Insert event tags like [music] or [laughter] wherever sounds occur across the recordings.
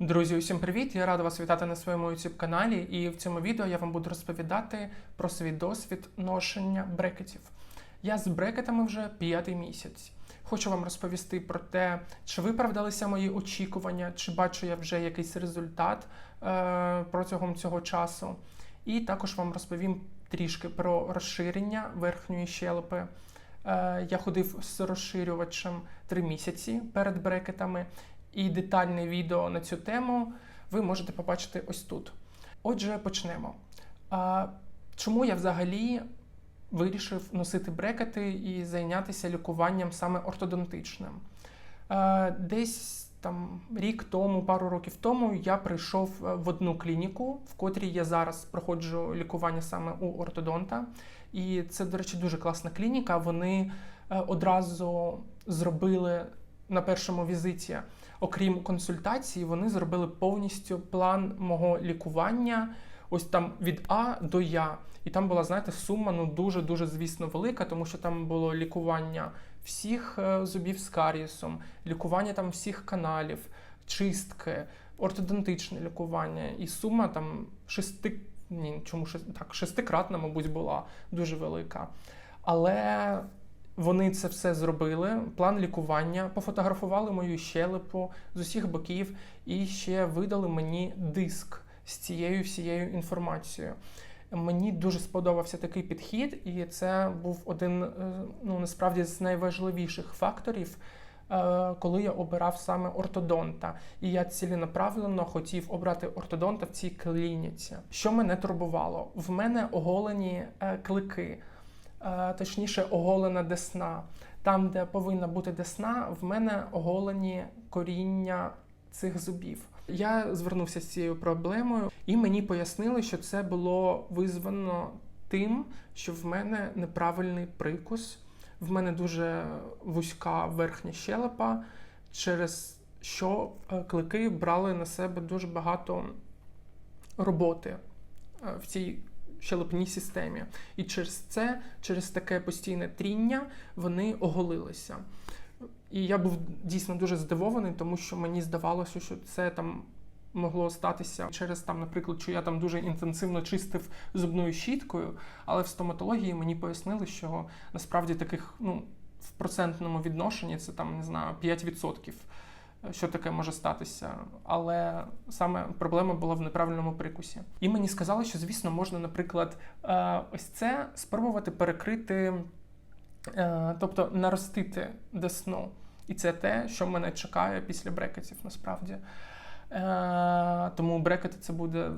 Друзі, усім привіт! Я рада вас вітати на своєму youtube каналі. І в цьому відео я вам буду розповідати про свій досвід ношення брекетів. Я з брекетами вже п'ятий місяць. Хочу вам розповісти про те, чи виправдалися мої очікування, чи бачу я вже якийсь результат е, протягом цього часу. І також вам розповім трішки про розширення верхньої щелепи. Е, я ходив з розширювачем три місяці перед брекетами, і детальне відео на цю тему ви можете побачити ось тут. Отже, почнемо. А, Чому я взагалі вирішив носити брекети і зайнятися лікуванням саме ортодонтичним? А, Десь там рік тому, пару років тому, я прийшов в одну клініку, в котрій я зараз проходжу лікування саме у ортодонта. І це, до речі, дуже класна клініка. Вони е, одразу зробили на першому візиті, окрім консультації, вони зробили повністю план мого лікування. Ось там від А до Я. І там була, знаєте, сума ну дуже-дуже, звісно, велика, тому що там було лікування всіх е, зубів з карієсом, лікування там всіх каналів, чистки, ортодонтичне лікування. І сума там шести, ні, чому шести, так, шестикратна, мабуть, була дуже велика. Але вони це все зробили. План лікування, пофотографували мою щелепу з усіх боків і ще видали мені диск з цією всією інформацією. Мені дуже сподобався такий підхід, і це був один е, ну насправді з найважливіших факторів, е, коли я обирав саме ортодонта. І я ціленаправленно хотів обрати ортодонта в цій клініці. Що мене турбувало? В мене оголені е, клики. Точніше, оголена десна. Там, де повинна бути десна, в мене оголені коріння цих зубів. Я звернувся з цією проблемою, і мені пояснили, що це було визвано тим, що в мене неправильний прикус, в мене дуже вузька верхня щелепа, через що клики брали на себе дуже багато роботи в цій щелепній системі. І через це, через таке постійне тріння, вони оголилися. І я був дійсно дуже здивований, тому що мені здавалося, що це там могло статися через там, наприклад, що я там дуже інтенсивно чистив зубною щіткою, але в стоматології мені пояснили, що насправді таких ну, в процентному відношенні це там не знаю 5%. Що таке може статися, але саме проблема була в неправильному прикусі. І мені сказали, що звісно можна, наприклад, ось це спробувати перекрити Е, тобто наростити десну. І це те, що мене чекає після брекетів, насправді. Е, тому брекети це буде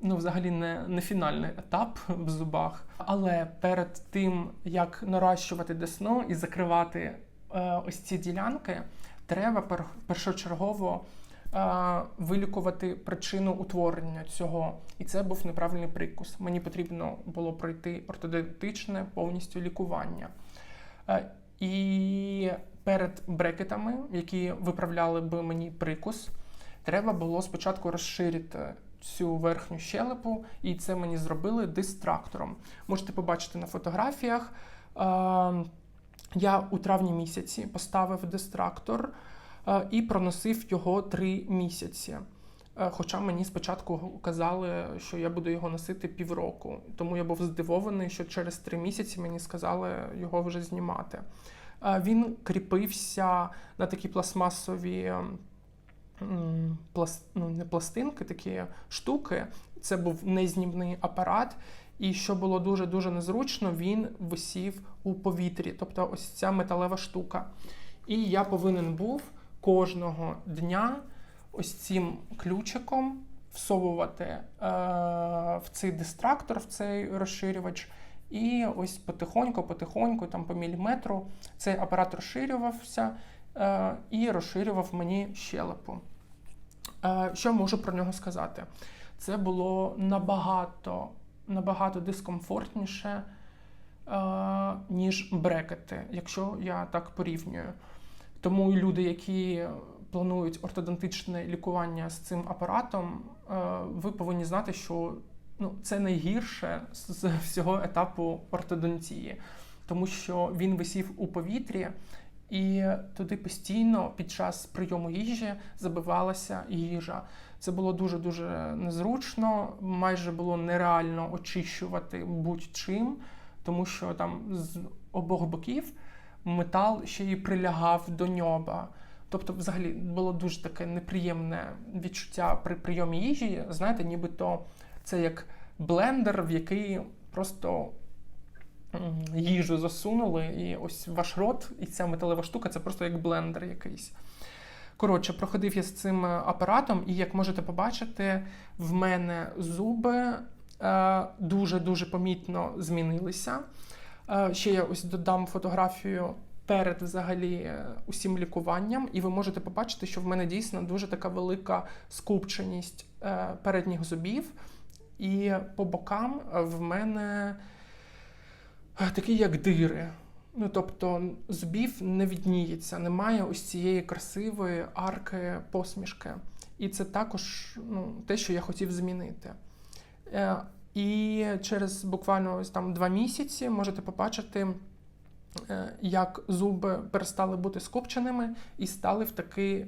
ну, взагалі не, не фінальний етап в зубах. Але перед тим, як наращувати десну і закривати е, ось ці ділянки, треба першочергово вилікувати причину утворення цього. І це був неправильний прикус. Мені потрібно було пройти ортодонтичне повністю лікування. І перед брекетами, які виправляли би мені прикус, треба було спочатку розширити цю верхню щелепу, і це мені зробили дистрактором. Можете побачити на фотографіях. Я у травні місяці поставив дистрактор е, і проносив його три місяці. Е, хоча мені спочатку казали, що я буду його носити півроку, тому я був здивований, що через три місяці мені сказали його вже знімати. Е, він кріпився на такі пластмасові пласт, ну, не пластинки, такі штуки. Це був незнімний апарат. І що було дуже-дуже незручно, він висів у повітрі, тобто ось ця металева штука. І я повинен був кожного дня ось цим ключиком всовувати е, в цей дистрактор, в цей розширювач. І ось потихоньку-потихоньку, там по міліметру, цей апарат розширювався е, і розширював мені щелепу. Е, що можу про нього сказати? Це було набагато набагато дискомфортніше, е, ніж брекети, якщо я так порівнюю. Тому люди, які планують ортодонтичне лікування з цим апаратом, е, ви повинні знати, що ну, це найгірше з всього етапу ортодонтії, тому що він висів у повітрі, і туди постійно під час прийому їжі забивалася їжа. Це було дуже дуже незручно, майже було нереально очищувати будь-чим, тому що там з обох боків метал ще й прилягав до ньоба. Тобто, взагалі, було дуже таке неприємне відчуття при прийомі їжі. Знаєте, нібито це як блендер, в який просто їжу засунули, і ось ваш рот, і ця металева штука це просто як блендер якийсь. Коротше, проходив я з цим е, апаратом, і як можете побачити, в мене зуби е, дуже-дуже помітно змінилися. Е, ще я ось додам фотографію перед взагалі усім лікуванням, і ви можете побачити, що в мене дійсно дуже така велика скупченість передніх зубів, і по бокам в мене такі як дири. Ну, тобто зубів не відніється, немає ось цієї красивої арки посмішки. І це також ну, те, що я хотів змінити. Е, і через буквально ось там два місяці можете побачити, е, як зуби перестали бути скопченими і стали в такий е,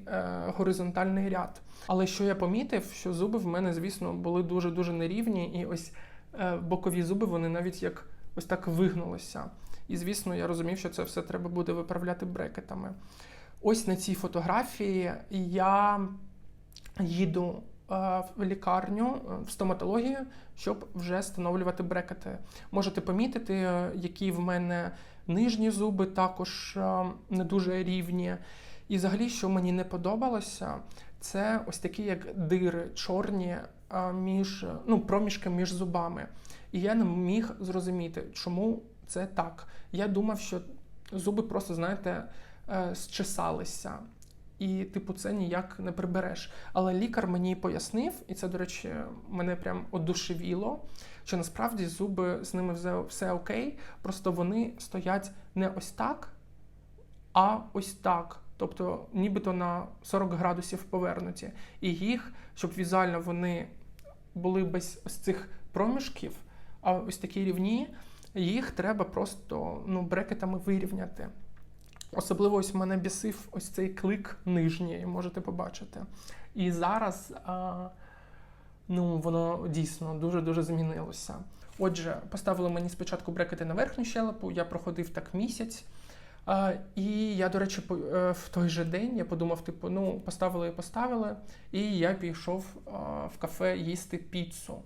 горизонтальний ряд. Але що я помітив, що зуби в мене, звісно, були дуже-дуже нерівні, і ось е, бокові зуби вони навіть як ось так вигнулися. І, звісно, я розумів, що це все треба буде виправляти брекетами. Ось на цій фотографії я їду е, в лікарню е, в стоматологію, щоб вже встановлювати брекети. Можете помітити, е, які в мене нижні зуби також не дуже рівні. І взагалі, що мені не подобалося, це ось такі як дири чорні між ну, проміжки між зубами. І я не міг зрозуміти, чому це так. Я думав, що зуби просто, знаєте, е, зчесалися. І, типу, це ніяк не прибереш. Але лікар мені пояснив, і це, до речі, мене прям одушевіло, що насправді зуби з ними все окей, просто вони стоять не ось так, а ось так. Тобто, нібито на 40 градусів повернуті. І їх, щоб візуально вони були без ось цих проміжків, а ось такі рівні, їх треба просто ну, брекетами вирівняти. Особливо ось мене бісив ось цей клик нижній, можете побачити. І зараз а, ну, воно дійсно дуже-дуже змінилося. Отже, поставили мені спочатку брекети на верхню щелепу, я проходив так місяць. А, і я, до речі, е, в той же день я подумав: типу, ну, поставили і поставили, і я пішов в кафе їсти піцу.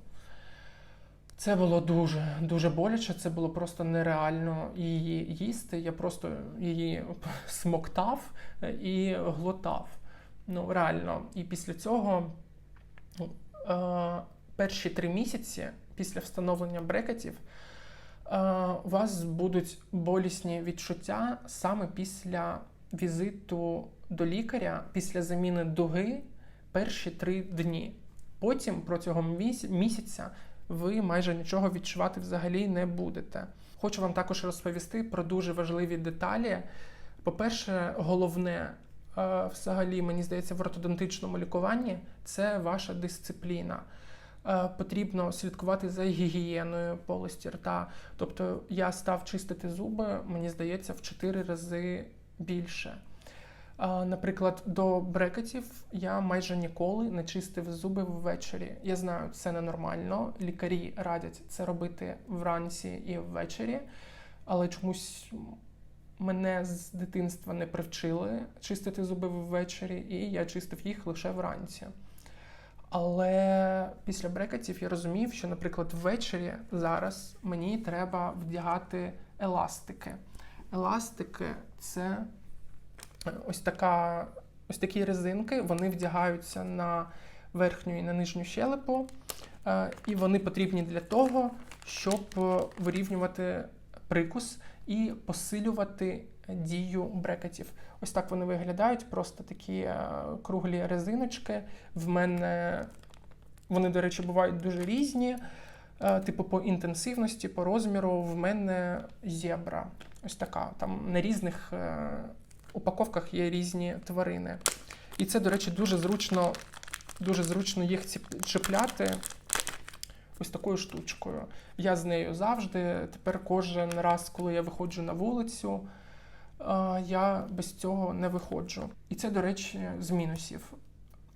Це було дуже дуже боляче. Це було просто нереально її їсти. Я просто її [laughs] смоктав е, і глотав. Ну реально. І після цього е, перші три місяці після встановлення брекетів у вас будуть болісні відчуття саме після візиту до лікаря, після заміни дуги перші три дні. Потім протягом місяця ви майже нічого відчувати взагалі не будете. Хочу вам також розповісти про дуже важливі деталі. По-перше, головне, е, взагалі, мені здається, в ортодонтичному лікуванні це ваша дисципліна. Е, Потрібно слідкувати за гігієною полості рта. Тобто я став чистити зуби, мені здається, в 4 рази більше. Наприклад, до брекетів я майже ніколи не чистив зуби ввечері. Я знаю, це ненормально. Лікарі радять це робити вранці і ввечері, але чомусь мене з дитинства не привчили чистити зуби ввечері, і я чистив їх лише вранці. Але після брекетів я розумів, що, наприклад, ввечері зараз мені треба вдягати еластики. Еластики це ось така, ось такі резинки, вони вдягаються на верхню і на нижню щелепу, е, і вони потрібні для того, щоб е, вирівнювати прикус і посилювати дію брекетів. Ось так вони виглядають, просто такі е, круглі резиночки. В мене вони, до речі, бувають дуже різні. Е, Типу по інтенсивності, по розміру, в мене зебра. Ось така. Там на різних е, упаковках є різні тварини. І це, до речі, дуже зручно, дуже зручно їх чіпляти ось такою штучкою. Я з нею завжди. Тепер кожен раз, коли я виходжу на вулицю, я без цього не виходжу. І це, до речі, з мінусів.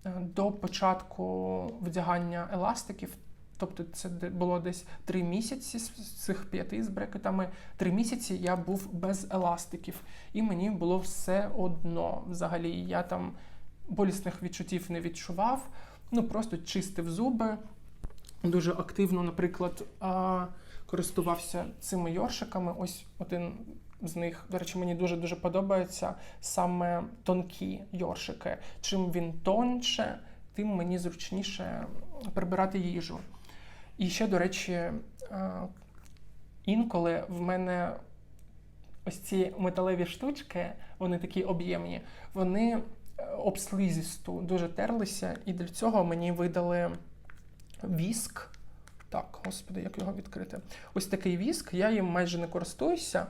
Е, До початку вдягання еластиків, тобто це було десь три місяці з цих п'яти з брекетами. Три місяці я був без еластиків, і мені було все одно. Взагалі, я там болісних відчуттів не відчував. Ну просто чистив зуби. Дуже активно, наприклад, користувався цими йоршиками. Ось один з них, до речі, мені дуже дуже подобається саме тонкі йоршики. Чим він тонше, тим мені зручніше прибирати їжу. І ще, до речі, інколи в мене ось ці металеві штучки, вони такі об'ємні, вони е, об слизісту дуже терлися, і для цього мені видали віск. Так, господи, як його відкрити? Ось такий віск. Я їм майже не користуюся.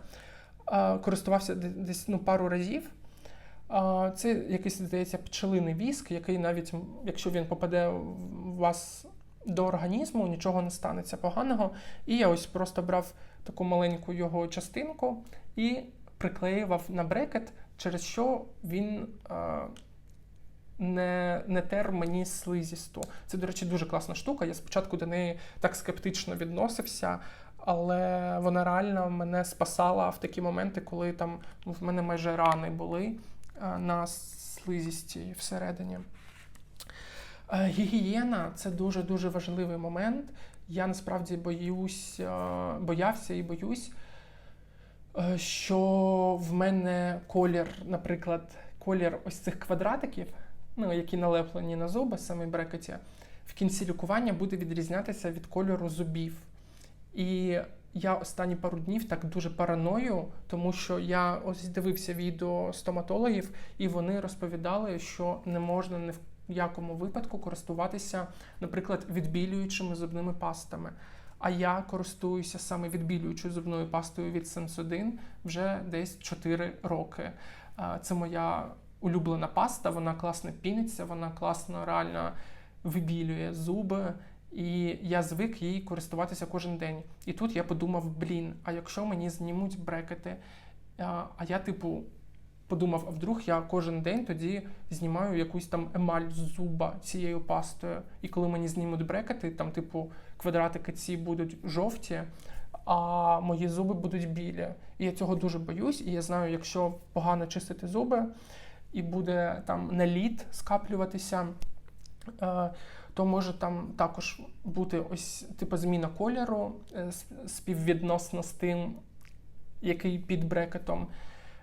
Користувався десь ну, пару разів. Це якийсь, здається, пчелиний віск, який навіть, якщо він попаде в вас до організму, нічого не станеться поганого. І я ось просто брав таку маленьку його частинку і приклеював на брекет, через що він не, не тер мені слизісту. Це, до речі, дуже класна штука. Я спочатку до неї так скептично відносився, але вона реально мене спасала в такі моменти, коли там в мене майже рани були на слизісті всередині. Е, Гігієна це дуже дуже важливий момент. Я насправді боюсь, е, боявся і боюсь, е, що в мене колір, наприклад, колір ось цих квадратиків, ну, які налеплені на зуби, саме брекеті, в кінці лікування буде відрізнятися від кольору зубів. І я останні пару днів так дуже параною, тому що я ось дивився відео стоматологів, і вони розповідали, що не можна ні в якому випадку користуватися, наприклад, відбілюючими зубними пастами. А я користуюся саме відбілюючою зубною пастою від Sensodyne вже десь 4 роки. Це моя улюблена паста, вона класно піниться, вона класно реально вибілює зуби. І я звик їй користуватися кожен день. І тут я подумав: блін, а якщо мені знімуть брекети? А я, типу, подумав, а вдруг я кожен день тоді знімаю якусь там емаль з зуба цією пастою. І коли мені знімуть брекети, там, типу, квадратики ці будуть жовті, а мої зуби будуть білі. І я цього дуже боюсь, і я знаю, якщо погано чистити зуби і буде там наліт скаплюватися. То може там також бути ось типу зміна кольору е, співвідносно з тим, який під брекетом,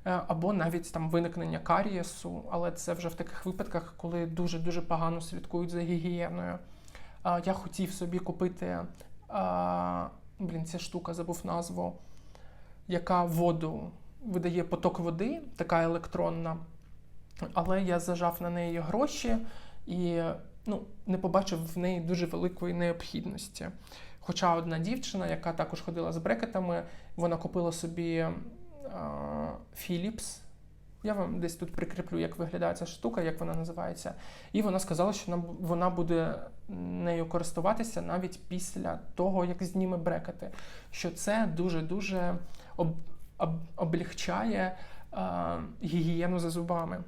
е, або навіть там виникнення карієсу, але це вже в таких випадках, коли дуже-дуже погано слідкують за гігієною. Я хотів собі купити, блін, ця штука забув назву, яка воду видає поток води, така електронна. Але я зажав на неї гроші і ну, не побачив в неї дуже великої необхідності. Хоча одна дівчина, яка також ходила з брекетами, вона купила собі е, Philips. Я вам десь тут прикріплю, як виглядає ця штука, як вона називається. І вона сказала, що вона буде нею користуватися навіть після того, як зніме брекети. Що це дуже-дуже об, об, облегчає е, гігієну за зубами.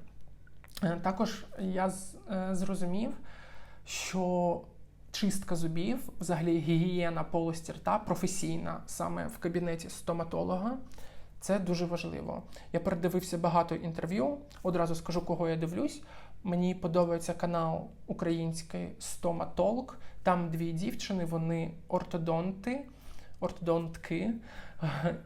Е, Також я з- е, зрозумів, що чистка зубів, взагалі гігієна полості рта професійна саме в кабінеті стоматолога. Це дуже важливо. Я передивився багато інтерв'ю. Одразу скажу, кого я дивлюсь. Мені подобається канал український Стоматолог. Там дві дівчини, вони ортодонти, ортодонтки.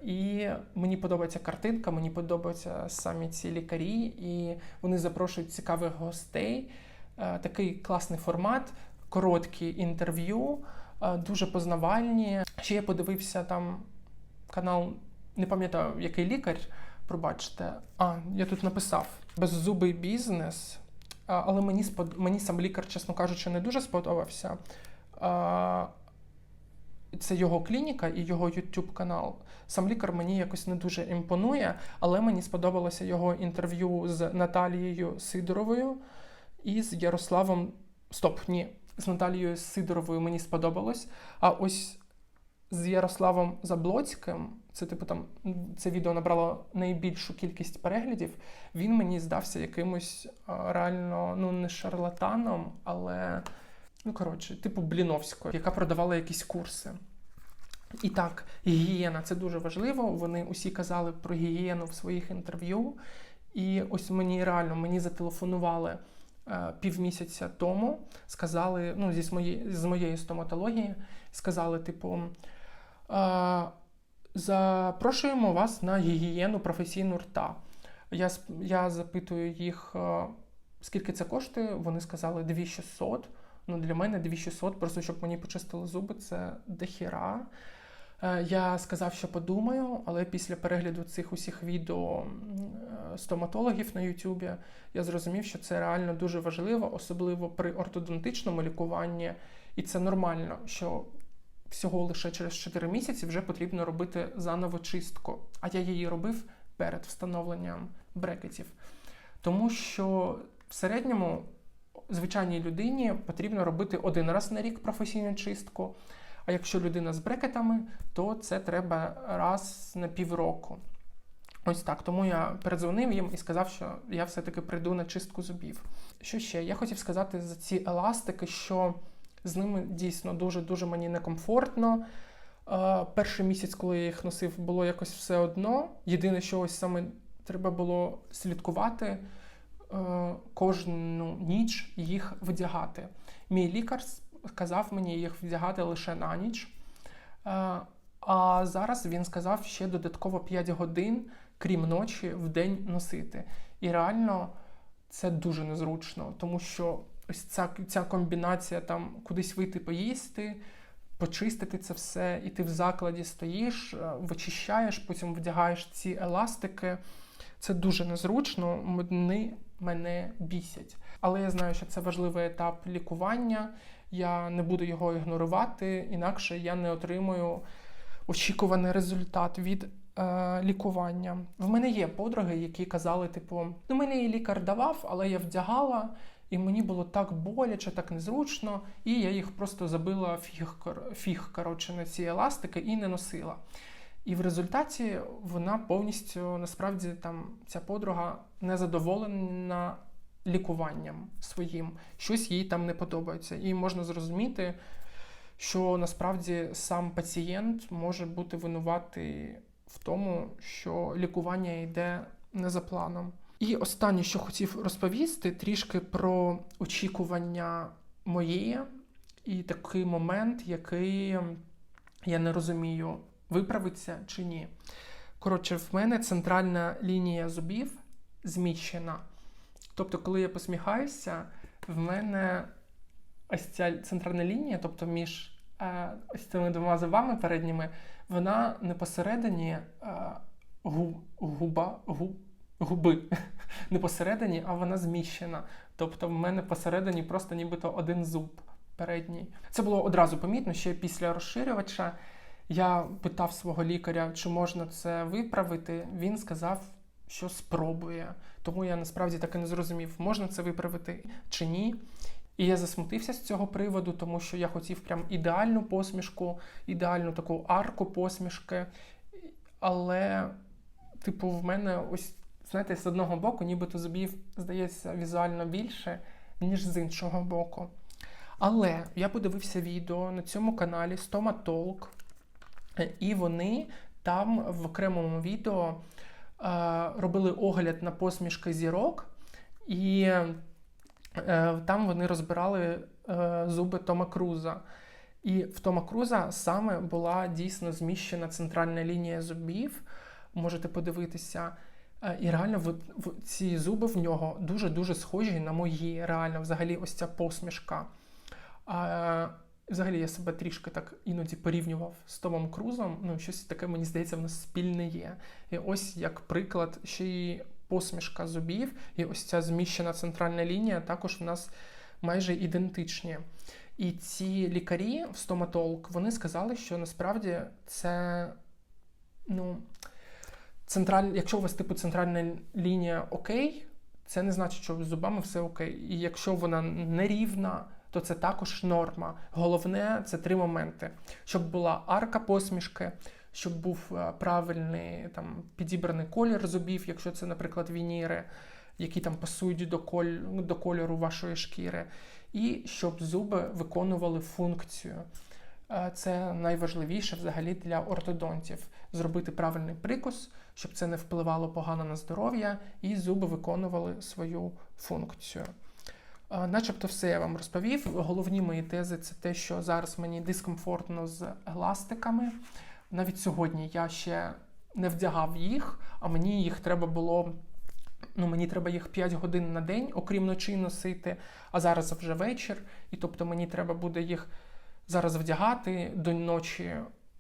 І мені подобається картинка, мені подобаються самі ці лікарі, і вони запрошують цікавих гостей. Е, Такий класний формат, короткі інтерв'ю, е, дуже познавальні. Ще я подивився там канал, не пам'ятаю, який лікар, пробачте. А, я тут написав беззубий бізнес. Але мені спод... мені сам лікар, чесно кажучи, не дуже сподобався. Це його клініка і його YouTube канал. Сам лікар мені якось не дуже імпонує, але мені сподобалося його інтерв'ю з Наталією Сидоровою і з Ярославом. Стоп, ні, з Наталією Сидоровою мені сподобалось. А ось з Ярославом Заблоцьким. Це, типу, там це відео набрало найбільшу кількість переглядів. Він мені здався якимось реально, ну не шарлатаном, але ну коротше, типу Бліновською, яка продавала якісь курси. І так, гігієна це дуже важливо. Вони усі казали про гігієну в своїх інтерв'ю. І ось мені реально мені зателефонували е, півмісяця тому, сказали, ну, зі моєї, з моєї стоматології, сказали, типу, е, запрошуємо вас на гігієну професійну рта. Я, я запитую їх, е, скільки це коштує. Вони сказали 2600. Ну, для мене 2600, просто щоб мені почистили зуби, це дохіра. Е, Я сказав, що подумаю, але після перегляду цих усіх відео е, стоматологів на Ютубі я зрозумів, що це реально дуже важливо, особливо при ортодонтичному лікуванні. І це нормально, що всього лише через 4 місяці вже потрібно робити заново чистку. А я її робив перед встановленням брекетів. Тому що в середньому звичайній людині потрібно робити один раз на рік професійну чистку. А якщо людина з брекетами, то це треба раз на півроку. Ось так. Тому я передзвонив їм і сказав, що я все-таки прийду на чистку зубів. Що ще? Я хотів сказати за ці еластики, що з ними дійсно дуже-дуже мені некомфортно. Перший місяць, коли я їх носив, було якось все одно. Єдине, що ось саме треба було слідкувати е, кожну ніч їх вдягати. Мій лікар сказав мені їх вдягати лише на ніч. Е, А зараз він сказав ще додатково 5 годин, крім ночі, в день носити. І реально це дуже незручно, тому що ось ця, ця комбінація там кудись вийти поїсти, почистити це все, і ти в закладі стоїш, е, вичищаєш, потім вдягаєш ці еластики. Це дуже незручно, вони мене бісять. Але я знаю, що це важливий етап лікування. Я не буду його ігнорувати, інакше я не отримую очікуваний результат від лікування. В мене є подруги, які казали, типу, ну мене і лікар давав, але я вдягала, і мені було так боляче, так незручно, і я їх просто забила фіг, фіг коротше, на ці еластики і не носила. І в результаті вона повністю насправді там ця подруга не задоволена лікуванням своїм, щось їй там не подобається. І можна зрозуміти, що насправді сам пацієнт може бути винуватий в тому, що лікування йде не за планом. І останнє, що хотів розповісти, трішки про очікування моє і такий момент, який я не розумію, виправиться чи ні. Коротше, в мене центральна лінія зубів зміщена. Тобто, коли я посміхаюся, в мене ось ця центральна лінія, тобто між е, ось цими двома зубами передніми, вона не посередині е, губа, гу, губи. [laughs] Не посередині, а вона зміщена. Тобто, в мене посередині просто нібито один зуб передній. Це було одразу помітно ще після розширювача. Я питав свого лікаря, чи можна це виправити. Він сказав, що спробує. Тому я насправді так і не зрозумів, можна це виправити чи ні. І я засмутився з цього приводу, тому що я хотів прям ідеальну посмішку, ідеальну таку арку посмішки. Але, типу, в мене ось, знаєте, з одного боку, нібито зубів здається візуально більше, ніж з іншого боку. Але я подивився відео на цьому каналі Stomatolk, і вони там в окремому відео е, робили огляд на посмішки зірок, і там вони розбирали е, зуби Тома Круза. І в Тома Круза саме була дійсно зміщена центральна лінія зубів. Можете подивитися. Е, І реально ці зуби в нього дуже-дуже схожі на мої. Реально, взагалі, ось ця посмішка. А, взагалі, я себе трішки так іноді порівнював з Томом Крузом. Ну, щось таке, мені здається, в нас спільне є. І ось як приклад, ще й посмішка зубів, і ось ця зміщена центральна лінія також в нас майже ідентичні. І ці лікарі в стоматолог вони сказали, що насправді це ну, централь... якщо у вас типу центральна лінія окей, це не значить, що з зубами все окей. І якщо вона нерівна, то це також норма. Головне це три моменти: щоб була арка посмішки, щоб був е, правильний там підібраний колір зубів, якщо це, наприклад, вініри, які там пасують до, коль... до кольору вашої шкіри, і щоб зуби виконували функцію. Е, Це найважливіше взагалі для ортодонтів зробити правильний прикус, щоб це не впливало погано на здоров'я, і зуби виконували свою функцію. Е, Начебто все я вам розповів. Головні мої тези це те, що зараз мені дискомфортно з еластиками. Навіть сьогодні я ще не вдягав їх, а мені їх треба було. Ну, мені треба їх 5 годин на день, окрім ночі носити, а зараз вже вечір, і тобто мені треба буде їх зараз вдягати до ночі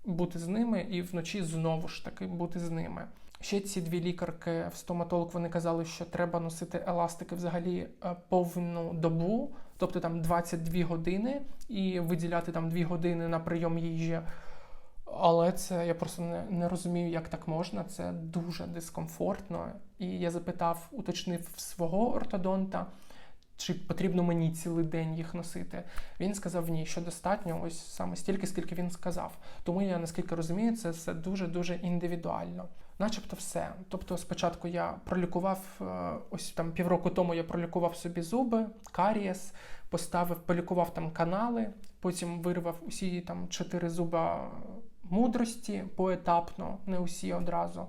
бути з ними, і вночі знову ж таки бути з ними. Ще ці дві лікарки в стоматолог вони казали, що треба носити еластики взагалі е, повну добу, тобто там 22 години, і виділяти там 2 години на прийом їжі. Але це я просто не, не розумію, як так можна. Це дуже дискомфортно. І я запитав, уточнив свого ортодонта, чи потрібно мені цілий день їх носити. Він сказав ні, що достатньо, ось саме стільки, скільки він сказав. Тому я наскільки розумію, це все дуже дуже індивідуально. Начебто все. Тобто, спочатку я пролікував е, ось там півроку тому я пролікував собі зуби, карієс, поставив, полікував там канали, потім вирвав усі там чотири зуба мудрості поетапно, не усі одразу.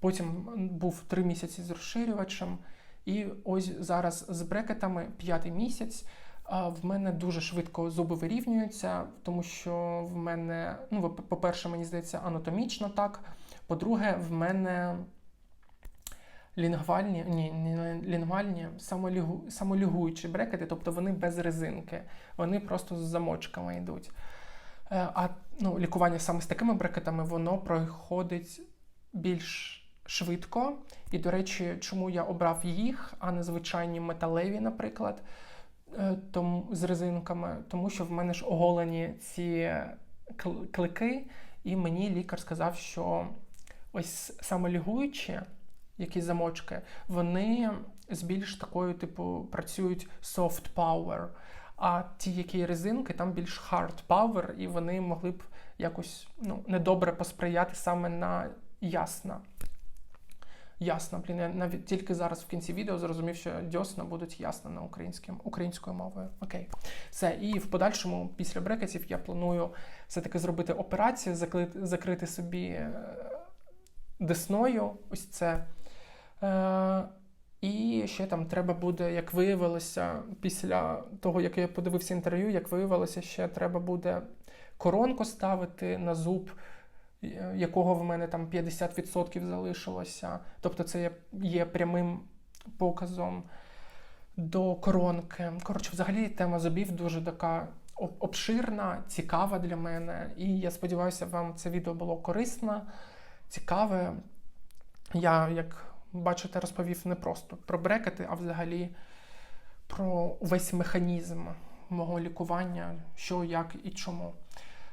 Потім був три місяці з розширювачем. І ось зараз з брекетами п'ятий місяць. В мене дуже швидко зуби вирівнюються, тому що в мене, ну, по-перше, мені здається, анатомічно так. По-друге, в мене лінгвальні, ні, не лінгвальні, самолігу, самолігуючі брекети, тобто вони без резинки, вони просто з замочками йдуть. Е, А ну, лікування саме з такими брекетами, воно проходить більш швидко. І, до речі, чому я обрав їх, а не звичайні металеві, наприклад, е, тому, з резинками, тому що в мене ж оголені ці кл- клики, і мені лікар сказав, що ось саме лігуючі, які замочки, вони з більш такою, типу, працюють soft power. А ті, які резинки, там більш hard power, і вони могли б якось ну, недобре посприяти саме на ясна. Ясно, блін, я навіть тільки зараз в кінці відео зрозумів, що дьосна будуть ясно на українським, українською мовою. Окей. Все. І в подальшому, після брекетів, я планую все-таки зробити операцію, закрити, закрити собі е, десною. Ось це. Е, і ще там треба буде, як виявилося, після того, як я подивився інтерв'ю, як виявилося, ще треба буде коронку ставити на зуб, е, якого в мене там 50% залишилося. Тобто це є, є прямим показом до коронки. Коротше, взагалі тема зубів дуже така обширна, цікава для мене. І я сподіваюся, вам це відео було корисне, цікаве. Я, як бачите, розповів не просто про брекети, а взагалі про весь механізм мого лікування, що, як і чому.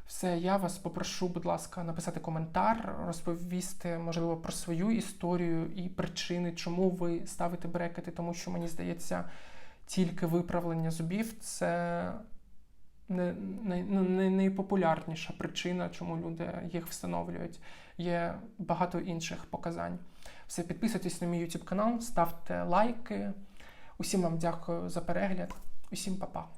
Все, я вас попрошу, будь ласка, написати коментар, розповісти, можливо, про свою історію і причини, чому ви ставите брекети, тому що мені здається, тільки виправлення зубів це ну, найпопулярніша причина, чому люди їх встановлюють. Є багато інших показань. Все, підписуйтесь на мій YouTube канал, ставте лайки. Усім вам дякую за перегляд. Усім па-па.